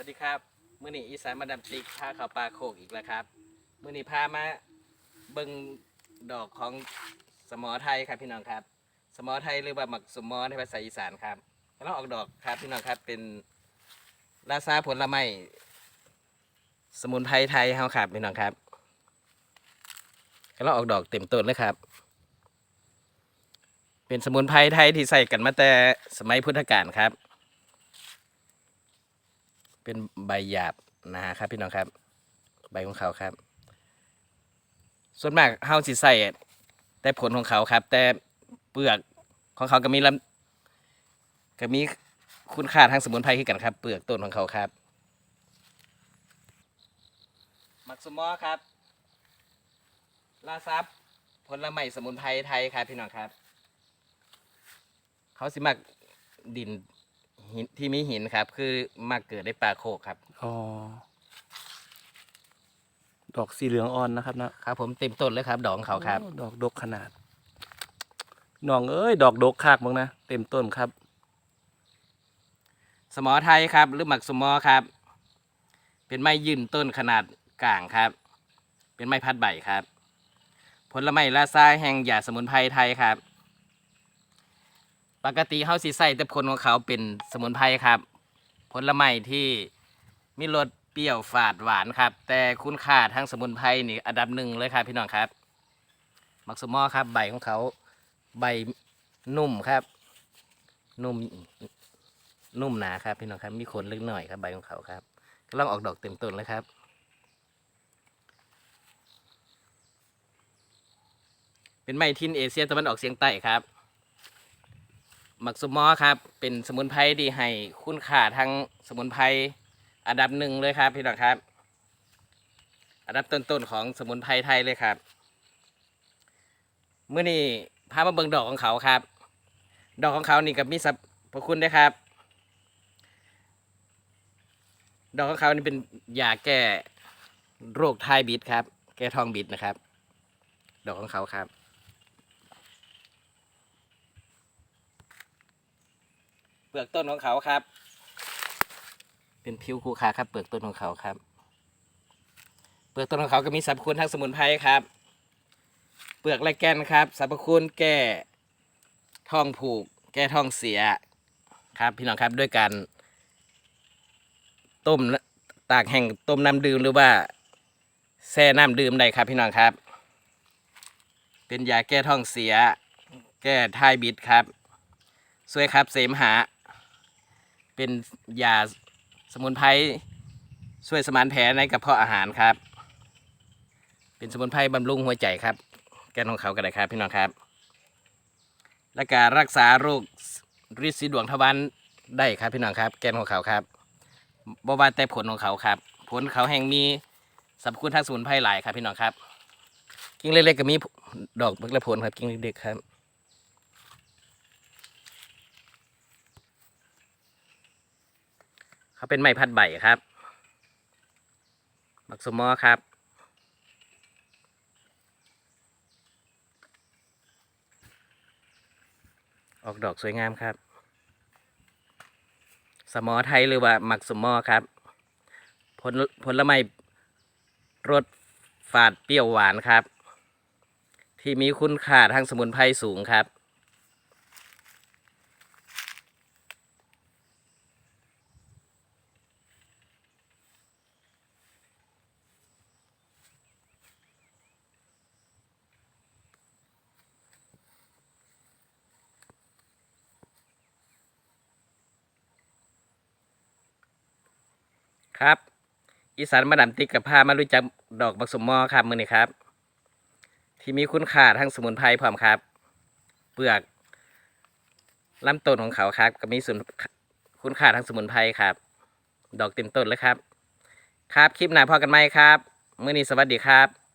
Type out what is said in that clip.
วัสดีครับมื่อนี้อีสานมาดามติ๊กพาเข้าปลาโคกอีกแล้วครับมื่อนี้พามาเบิ่งดอกของสมอไทยครับพี่น้องครับ สมอไทยหรือว่าหมักสมอในภาษาอีสานครับกำลังออกดอกครับพี่น้องครับเป็นราซาผลไม้สมุนไพรไทยเฮาครับพี่น้องครับกำลังออกดอกเต็มต้นเลยครับ เป็นสมุนไพรไทยที่ใส่กันมาแต่สมัยพุทธกาลครับ เป็นใบหยาบนะครับพี่น้องครับ ใบของเขาครับ ส่วนมากเฮาสิใส่แต่ผลของเขาครับ แต่เปลือกของเขาก็มีลำก็มีคุณค่าทางสมุนไพรคือกันครับ เปลือกต้นของเขาครับมักสมอครับลาซับผลไม้สมุนไพรไทยครับพี่น้องครับ เขาสิมักดิน หินที่มีหินครับ คือมักเกิดในป่าโคกครับ อ๋อ ดอกสีเหลืองอ่อนนะครับนะครับ ผมเต็มต้นเลยครับดอกของเขาครับ โอ้ดอกดกขนาดน้องเอ้ย ดอกดกคากบ้างนะ เต็มต้นครับ สมอไทยครับ หรือหมักสมอครับ เป็นไม้ยืนต้นขนาดกลางครับ เป็นไม้พัดใบครับ ผลไม้ลาซาแห่งยาสมุนไพรไทยครับ ปกติเฮาสิใส่แต่ผลของเขาเป็นสมุนไพรครับ ผลไม้ที่มีรสเปรี้ยวฝาดหวานครับ แต่คุณค่าทางสมุนไพรนี่อันดับหนึ่งเลยครับพี่น้องครับ มักสมอครับ ใบของเขาใบนุ่มครับ นุ่มนุ่มหนาครับพี่น้องครับ มีขนเล็กหน่อยครับใบของเขาครับกำลังออกดอกเต็มต้นเลยครับ เป็นไม้ทินเอเชียตะวันออกเฉียงใต้ครับ หมักสมอครับ เป็นสมุนไพรที่ให้คุณค่าทางสมุนไพรอันดับหนึ่งเลยครับพี่น้องครับ อันดับต้นๆของสมุนไพรไทยเลยครับเมื่อนี้พามาเบิ่งดอกของเขาครับ ดอกของเขานี่กับมีสรรพคุณด้วยครับ ดอกของเขานี่เป็นยาแก้โรคไทบิดครับ แก้ทองบิดนะครับ ดอกของเขาครับ เป ลือกต้นของเขาครับ เป็นผิวคูคาครับ เปลือกต้นของเขาครับ เปลือกต้นของเขาก็มีสรรพคุณทางสมุนไพรครับ เปลือกและแกนครับสรรพคุณแก้ท้องผูก แก้ท้องเสียครับ พี่น้องครับด้วยการต้มตากแห้งต้มน้ำดื่มหรือว่าแช่น้ำดื่มได้ครับ พี่น้องครับ เป็นยาแก้ท้องเสีย แก้ทายบิดครับช่วยครับเสมหะ เป็นยาสมุนไพรช่วยสมานแผลในกระเพาะอาหารครับ เป็นสมุนไพรบำรุงหัวใจครับ แก้ของเขาก็ได้ครับพี่น้องครับ และการรักษาโรคริดสีดวงทวารได้ครับพี่น้องครับ แก้ของเขาครับบ่ว่าแต่ผลของเขาครับ ผลเขาแห่งมีสรรพคุณทางสมุนไพรหลายครับพี่น้องครับ กิ่งเล็กๆก็มีดอกและผลครับกิ่งเล็กๆครับ เขาเป็นไม้พัดใบครับบักสมอครับ ออกดอกสวยงามครับ สมอไทยหรือว่าหมักสมอครับ ผลผลไม้รสฝาดเปรี้ยวหวานครับ ที่มีคุณค่าทางสมุนไพรสูงครับ ครับ อีสานมาดามติกกับพามารู้จักดอกบักสมมอครับมือนี้ครับ ที่มีคุณค่าทางสมุนไพรพร้อมครับ เปลือกลำต้นของเขาครับก็มีส่วนคุณค่าทางสมุนไพรครับ ดอกเต็มต้นเลยครับ ครับคลิปหน้าพอกันไหมครับ มื้อนี้สวัสดีครับ